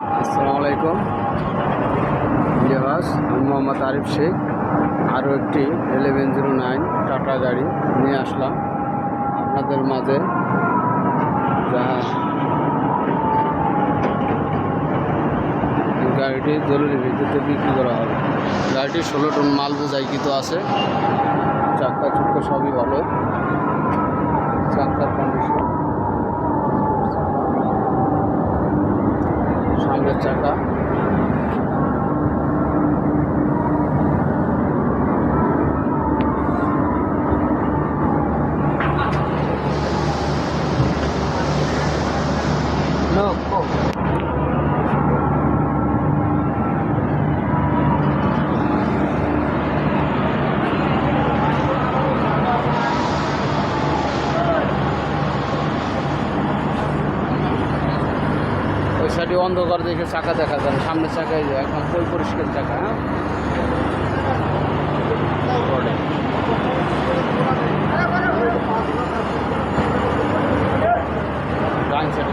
আসসালামু আলাইকুম। লিহাস আমি মোহাম্মদ আরিফ শেখ। আরও একটি এলেভেন জিরো নাইন টাটা গাড়ি নিয়ে আসলাম। আপনাদের মাঝে যা গাড়িটি জরুরি ভিত্তিতে বিক্রি করা হবে। গাড়িটি ষোলো টন মাল বোঝাইকৃত আছে। চাক্কা চুক্কা সবই ভালো। চাক্কার কন্ডিশন সামনের চাকা No, সাইডে অন্ধকার দেখে চাকা দেখা যায় সামনের চাকায় যে একদম পই পরিষ্কার চাকা হ্যাঁ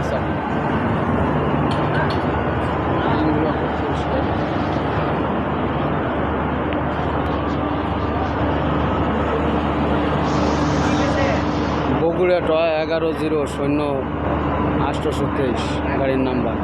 চাকা। বগুড়া টয় এগারো জিরো শূন্য আটশোশো তেইশ গাড়ির নাম্বার।